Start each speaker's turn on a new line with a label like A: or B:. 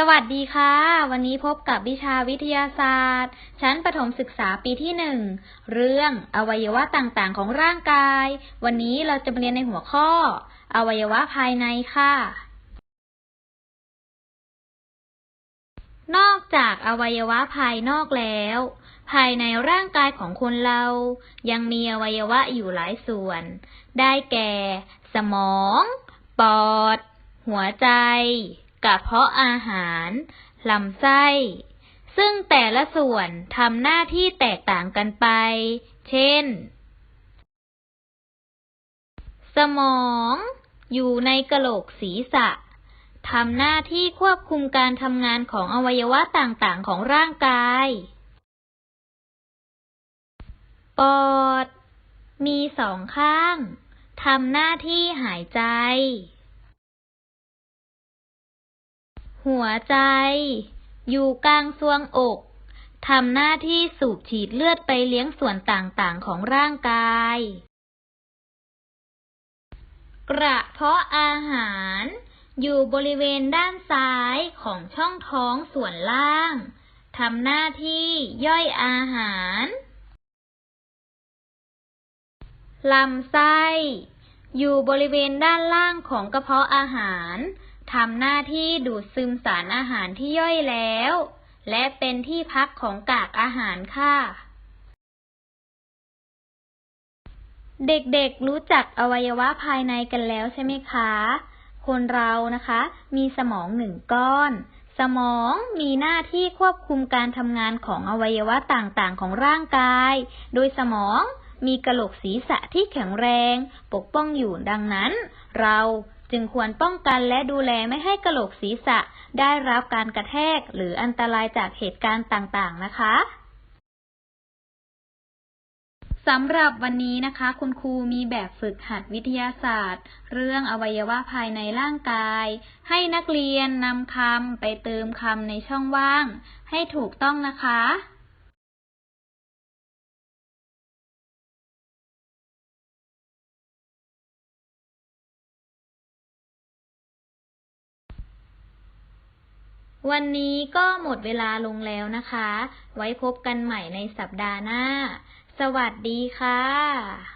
A: สวัสดีค่ะ วันนี้พบกับวิชาวิทยาศาสตร์ ชั้นประถมศึกษาปีที่หนึ่งเรื่องอวัยวะต่างๆ ของร่างกาย วันนี้เราจะมาเรียนในหัวข้อ อวัยวะภายในค่ะ นอกจากอวัยวะภายนอกแล้ว ภายในร่างกายของคนเรา ยังมีอวัยวะอยู่หลายส่วน ได้แก่ สมอง ปอด หัวใจ กระเพาะอาหารลำไส้ ซึ่งแต่ละส่วนทำหน้าที่แตกต่างกันไป เช่น สมอง อยู่ในกระโหลกศีรษะทำหน้าที่ควบคุมการทำงานของอวัยวะต่างๆ ของร่างกาย ปอด มีสองข้าง ทำหน้าที่หายใจ หัวใจ อยู่กลางซวงอกทำหน้าที่สูบฉีดเลือดไปเลี้ยงส่วนต่างๆของร่างกาย กระเพาะอาหาร อยู่บริเวณด้านซ้ายของช่องท้องส่วนล่างทำหน้าที่ย่อยอาหาร ลำไส้ อยู่บริเวณด้านล่างของกระเพาะอาหาร ทำหน้าที่ดูดซึมสารอาหารที่ย่อยแล้ว และเป็นที่พักของกากอาหารค่ะ เด็กๆรู้จักอวัยวะภายในกันแล้วใช่ไหมคะ คนเรานะคะ มีสมองหนึ่งก้อน สมองมีหน้าที่ควบคุมการทำงานของอวัยวะต่างๆ ของร่างกาย โดยสมองมีกระโหลกศีรษะที่แข็งแรง ปกป้องอยู่ดังนั้น เรา จึงควรป้องกันและดูแลไม่ให้กระโหลกศีรษะได้รับการกระแทกหรืออันตรายจากเหตุการณ์ต่างๆ นะคะสำหรับวันนี้นะคะ คุณครูมีแบบฝึกหัดวิทยาศาสตร์ เรื่องอวัยวะภายในร่างกาย ให้นักเรียนนำคำไปเติมคำในช่องว่าง ให้ถูกต้องนะคะ วันนี้ก็หมดเวลาลงแล้วนะคะ ไว้พบกันใหม่ในสัปดาห์หน้า สวัสดีค่ะ